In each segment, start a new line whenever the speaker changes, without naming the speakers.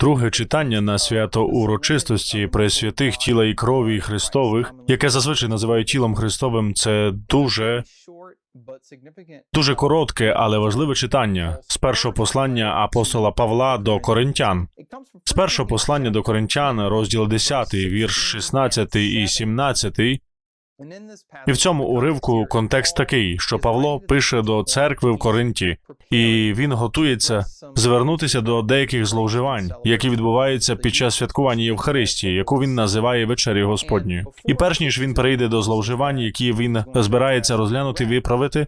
Друге читання на свято урочистості пресвятих тіла і крові Христових, яке зазвичай називають тілом Христовим, це дуже дуже коротке, але важливе читання з першого послання апостола Павла до Коринтян. З першого послання до Коринтян, розділ 10, вірш 16 і 17, і в цьому уривку контекст такий, що Павло пише до церкви в Коринті, і він готується звернутися до деяких зловживань, які відбуваються під час святкування Євхаристії, яку він називає вечерю Господньою. І перш ніж він перейде до зловживань, які він збирається розглянути виправити,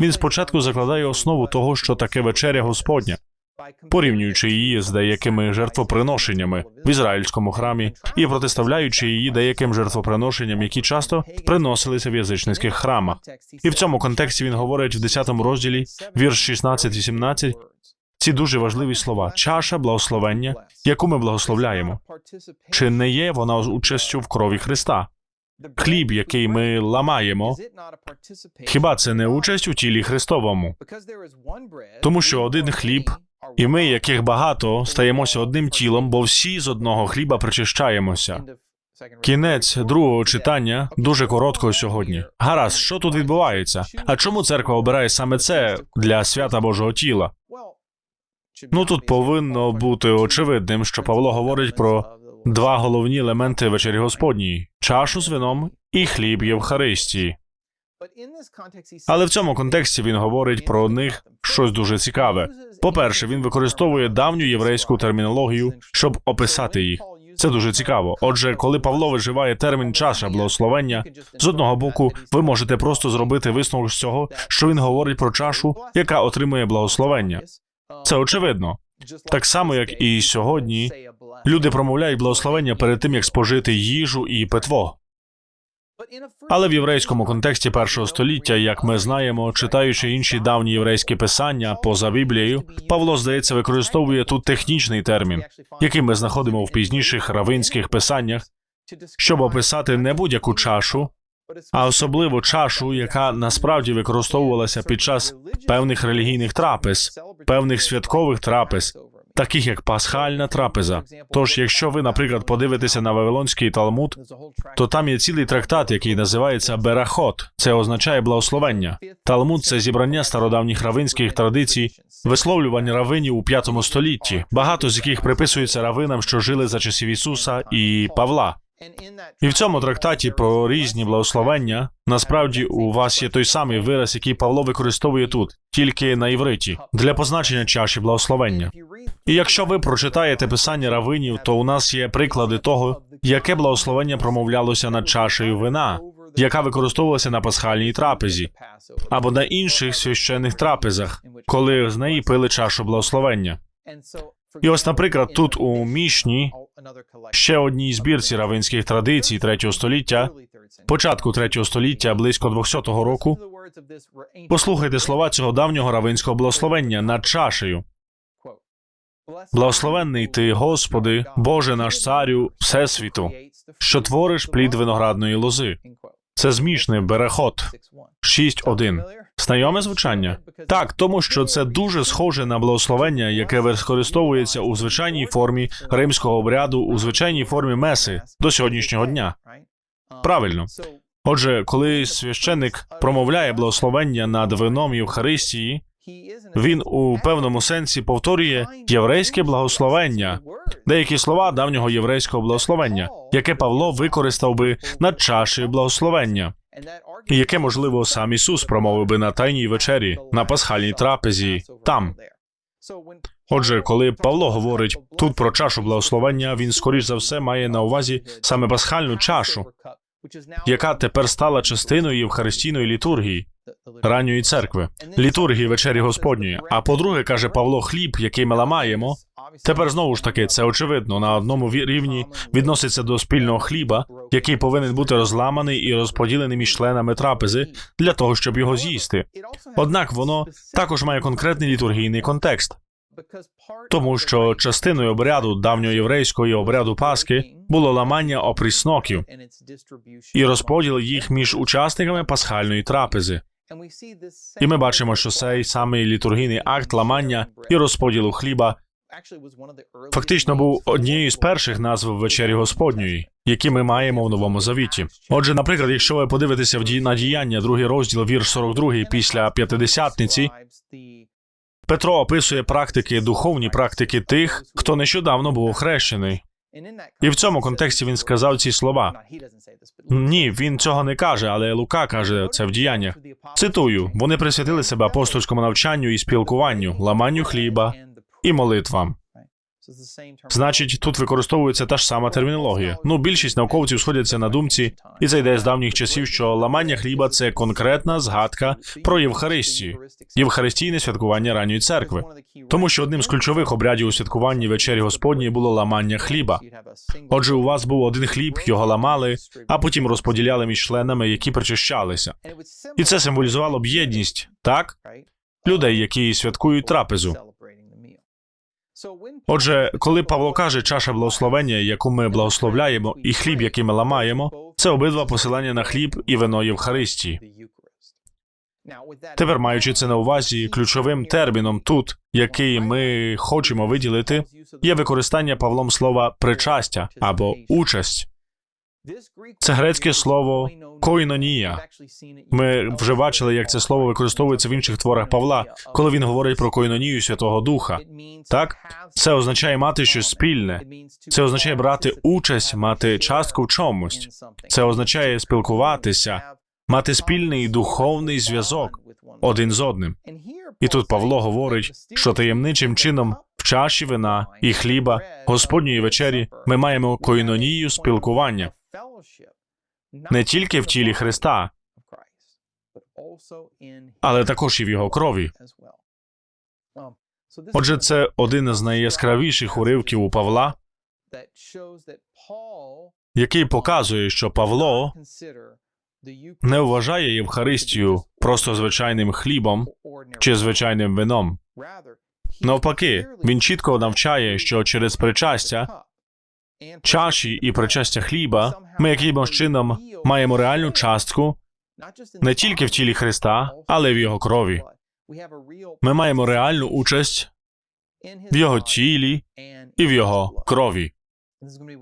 він спочатку закладає основу того, що таке вечеря Господня, порівнюючи її з деякими жертвоприношеннями в ізраїльському храмі і протиставляючи її деяким жертвоприношенням, які часто приносилися в язичницьких храмах. І в цьому контексті він говорить в 10 розділі, вірш 16-18, ці дуже важливі слова: чаша благословення, яку ми благословляємо. Чи не є вона з участю в крові Христа? Хліб, який ми ламаємо, хіба це не участь у тілі Христовому? Тому що один хліб, і ми, яких багато, стаємося одним тілом, бо всі з одного хліба причищаємося. Кінець другого читання дуже коротко сьогодні. Гаразд, що тут відбувається? А чому церква обирає саме це для свята Божого тіла? Ну тут повинно бути очевидним, що Павло говорить про два головні елементи вечері Господньої: чашу з вином і хліб Євхаристії. Але в цьому контексті він говорить про них щось дуже цікаве. По-перше, він використовує давню єврейську термінологію, щоб описати їх. Це дуже цікаво. Отже, коли Павло виживає термін чаша благословення, з одного боку, ви можете просто зробити висновок з цього, що він говорить про чашу, яка отримує благословення. Це очевидно. Так само, як і сьогодні, люди промовляють благословення перед тим, як спожити їжу і питво. Але в єврейському контексті першого століття, як ми знаємо, читаючи інші давні єврейські писання поза Біблією, Павло, здається, використовує тут технічний термін, який ми знаходимо в пізніших равинських писаннях, щоб описати не будь-яку чашу, а особливо чашу, яка насправді використовувалася під час певних релігійних трапез, певних святкових трапез, таких як пасхальна трапеза. Тож, якщо ви, наприклад, подивитеся на Вавилонський Талмуд, то там є цілий трактат, який називається Берахот. Це означає благословення. Талмуд це зібрання стародавніх равинських традицій, висловлювань равинів у п'ятому столітті, багато з яких приписується равинам, що жили за часів Ісуса і Павла. І в цьому трактаті про різні благословення насправді у вас є той самий вираз, який Павло використовує тут, тільки на івриті, для позначення чаші благословення. І якщо ви прочитаєте писання равинів, то у нас є приклади того, яке благословення промовлялося над чашею вина, яка використовувалася на пасхальній трапезі, або на інших священних трапезах, коли з неї пили чашу благословення. І ось, наприклад, тут у Мішні, ще одній збірці равинських традицій третього століття, початку третього століття, близько 200-го року, послухайте слова цього давнього равинського благословення над чашею. Благословенний ти, Господи, Боже наш царю, Всесвіту, що твориш плід виноградної лози. Це змішне берехот 6.1. Знайоме звучання? Так, тому що це дуже схоже на благословення, яке використовується у звичайній формі римського обряду, у звичайній формі меси до сьогоднішнього дня. Правильно. Отже, коли священник промовляє благословення над вином Євхаристії, він у певному сенсі повторює єврейське благословення, деякі слова давнього єврейського благословення, яке Павло використав би над чашею благословення, і яке, можливо, сам Ісус промовив би на тайній вечері, на пасхальній трапезі, там. Отже, коли Павло говорить тут про чашу благословення, він скоріш за все має на увазі саме пасхальну чашу, яка тепер стала частиною євхаристійної літургії ранньої церкви, літургії вечері Господньої. А по-друге, каже Павло, хліб, який ми ламаємо. Тепер знову ж таки це очевидно на одному рівні відноситься до спільного хліба, який повинен бути розламаний і розподілений між членами трапези для того, щоб його з'їсти. Однак воно також має конкретний літургійний контекст, тому що частиною обряду давньоєврейського обряду Пасхи було ламання опрісноків і розподіл їх між учасниками пасхальної трапези. І ми бачимо, що цей самий літургійний акт ламання і розподілу хліба фактично був однією з перших назв вечері Господньої, які ми маємо в новому завіті. Отже, наприклад, якщо ви подивитеся в ді- на діяння, другий розділ, вірш 42 після п'ятидесятниці, Петро описує практики, духовні практики тих, хто нещодавно був охрещений. І в цьому контексті він сказав ці слова. Ні, він цього не каже, але Лука каже це в діяннях. Цитую: вони присвятили себе апостольському навчанню і спілкуванню, ламанню хліба і молитвам. Значить, тут використовується та ж сама термінологія. Ну, більшість науковців сходяться на думці, і це йде з давніх часів, що ламання хліба це конкретна згадка про Євхаристію, євхаристійне святкування ранньої церкви. Тому що одним з ключових обрядів у святкуванні вечері Господньої було ламання хліба. Отже, у вас був один хліб, його ламали, а потім розподіляли між членами, які причащалися. І це символізувало б єдність, так? Людей, які святкують трапезу. Отже, коли Павло каже чаша благословення, яку ми благословляємо, і хліб, який ми ламаємо, це обидва посилання на хліб і вино Євхаристії. Тепер, маючи це на увазі, ключовим терміном тут, який ми хочемо виділити, є використання Павлом слова причастя або участь.
Це грецьке слово
койнонія. Ми вже бачили, як це слово використовується в інших творах Павла, коли він говорить про койнонію Святого Духа.
Так,
Це означає мати щось спільне. Це означає брати участь, мати частку в чомусь. Це означає спілкуватися, мати спільний духовний зв'язок один з одним.
І тут Павло говорить, що таємничим чином
В чаші вина і хліба Господньої вечері ми маємо койнонію спілкування не тільки в тілі Христа, але також і в його крові. Отже, це один із найяскравіших уривків у Павла, який показує, що Павло не вважає Євхаристію просто звичайним хлібом чи звичайним вином. Навпаки, він чітко навчає, що через причастя, чаші і причастя хліба ми якимось чином маємо реальну частку не тільки в тілі Христа, але й в його крові. Ми маємо реальну участь в його тілі і в його крові.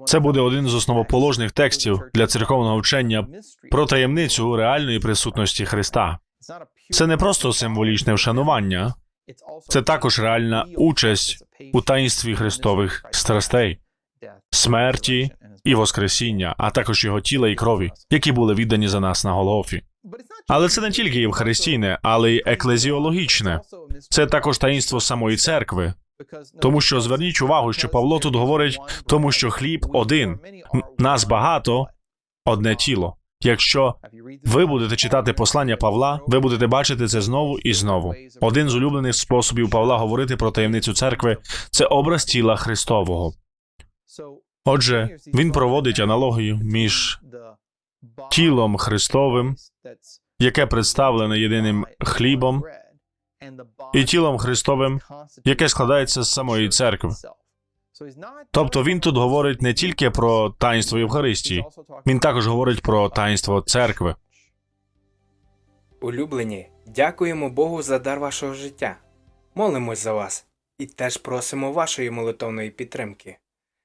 Це буде один з основоположних текстів для церковного вчення про таємницю реальної присутності Христа. Це не просто символічне вшанування, це також реальна участь у таїнстві Христових страстей, смерті і воскресіння, а також його тіла і крові, які були віддані за нас на Голгофі. Але це не тільки євхаристійне, але й еклезіологічне. Це також таїнство самої церкви. Тому що зверніть увагу, що Павло тут говорить, тому що хліб один, нас багато, одне тіло. Якщо ви будете читати послання Павла, ви будете бачити це знову і знову. Один з улюблених способів Павла говорити про таємницю церкви це образ тіла Христового. Отже, він проводить аналогію між тілом Христовим, яке представлене єдиним хлібом, і тілом Христовим, яке складається з самої церкви. Тобто він тут говорить не тільки про таїнство Євхаристії, він також говорить про таїнство церкви.
Улюблені, дякуємо Богу за дар вашого життя. Молимось за вас і теж просимо вашої молитовної підтримки.